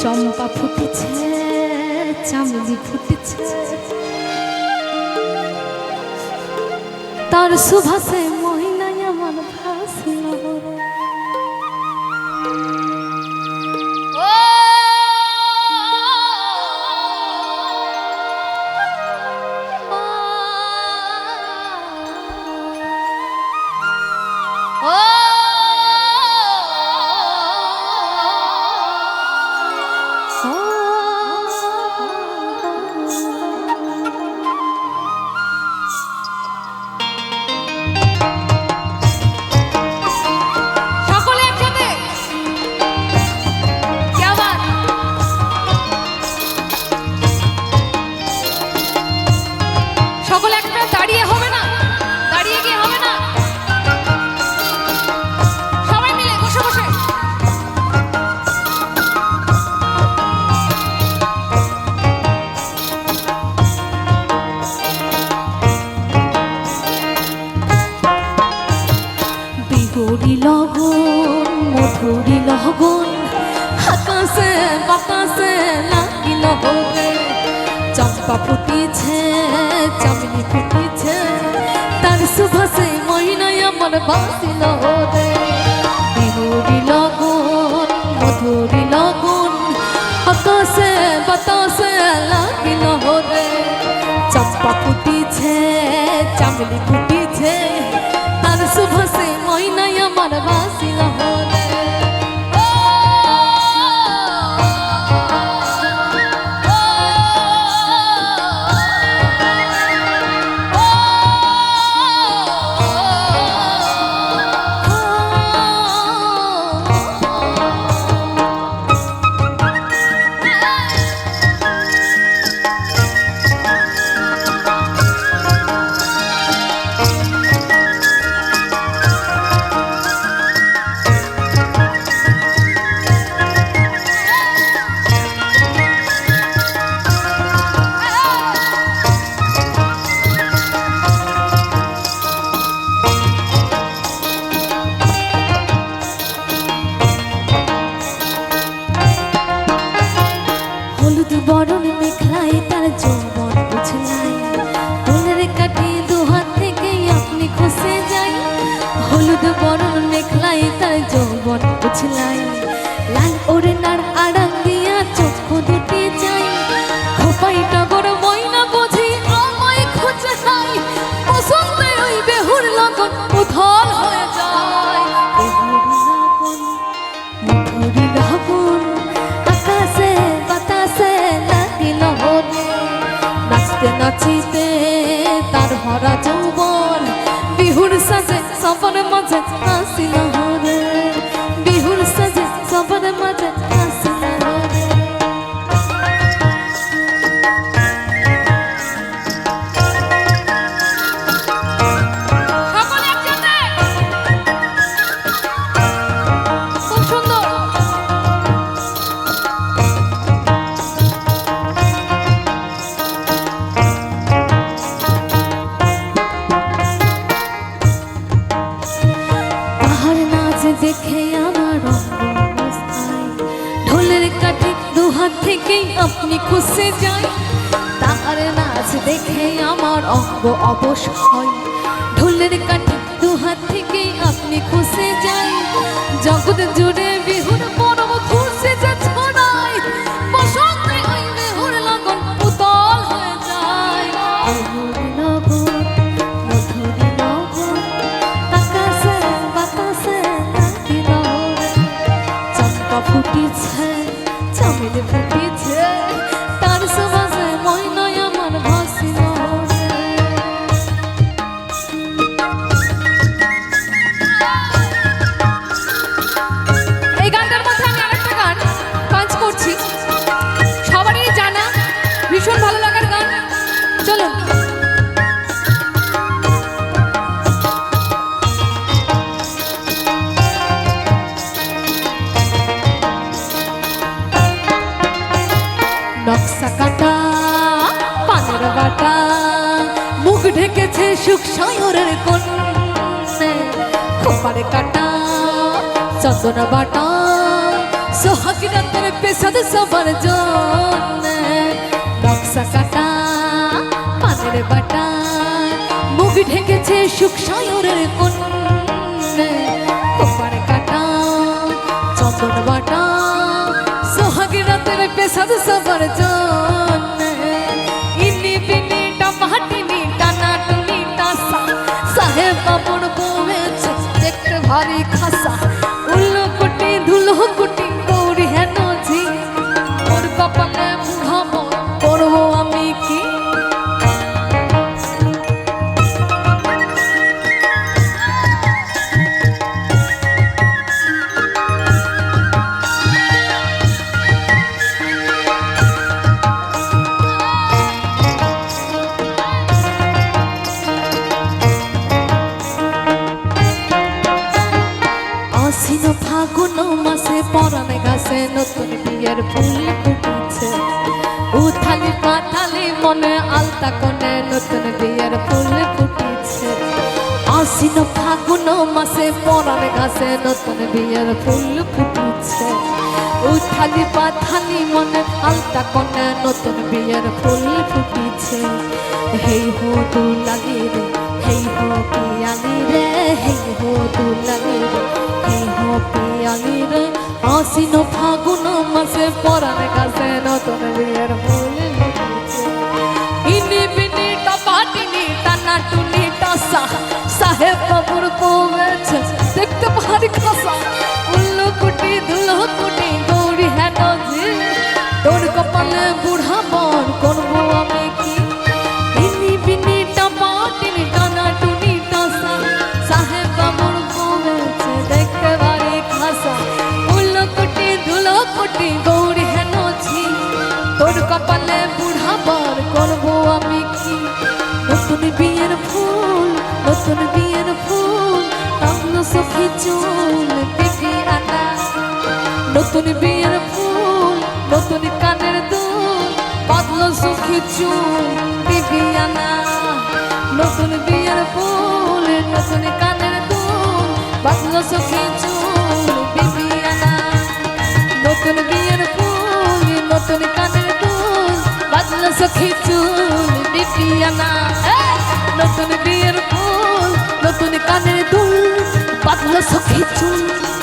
চম্পা ফুটেছে চামলি ফুটেছে। তার সুভাষে মধুরি লগন মধুরি লগন আকাশে বাতাসে লাগিল হবে চম্পা ফুটিছে, চামিনি ফুটিছে। তার সুভাষে মহিনায় আমার বাসিল হবে ঘুরল উথল দিলেই আপনি খুশে যাই তার নাচ দেখে আমার অঙ্গ অবশ হয় ঢোলের কাঠি দু হাত থেকেই আপনি খুশে যাই জগৎ জুড়ে ঢেকেছে সুখ সায়রের কন্যা কপালে কাটা, চন্দন বাটা সোহাগ রাতের পেশাদ সবার জন্য। নকশা কাটা, পানের বাটা, মুখ ঢেকেছে সুখ সায়রের কন্যা কপালে কাটা, চন্দন বাটা সোহাগ রাতের পেশাদ সবার জন্য। ইনি বিনি খাসা মনে আলতা কোণে নতুন বিয়ের ফুল ফুটেছে। আশ্বিন ফাগুন মাসে পরানে গাছে নতুন বিয়ের ফুল ফুটেছে। উথালি পাথালি মনে আলতা কোণে নতুন বিয়ের ফুল ফুটেছে। হেই হো দু লাগি রে, হেই হো পিয়ালি রে, হেই হো দু লাগি রে, হেই হো পিয়ালি রে। আশ্বিন ফাগুন টুনি টাসা সাহেব বাবুর কমেছে দেখতে ভারী খাসা উল্লু কুটি, ধুলো কুটি দৌড়ি হেন তোর কপালে বুড়া বর, করব আমি কি? ইনি বিনি টপাটিনি টানা টুনি টাসা। সাহেব বাবুর কমেছে দেখতে ভারী খাসা উল্লু কুটি, ধুলো কুটি দৌড়ি হেন তোর কপালে বুড়া চুল পিটি আনা। নতুন বিয়ের ফুল, নতুন কানের দুল বাদলো সখী চুল পিটি আনা। নতুন বিয়ের ফুল, নতুন কানের দুল বাজলো সখী চুল বিপিয়ানা নতুন বিয়ের ফুল, নতুন কানের দুল বাজলো সখী চুল।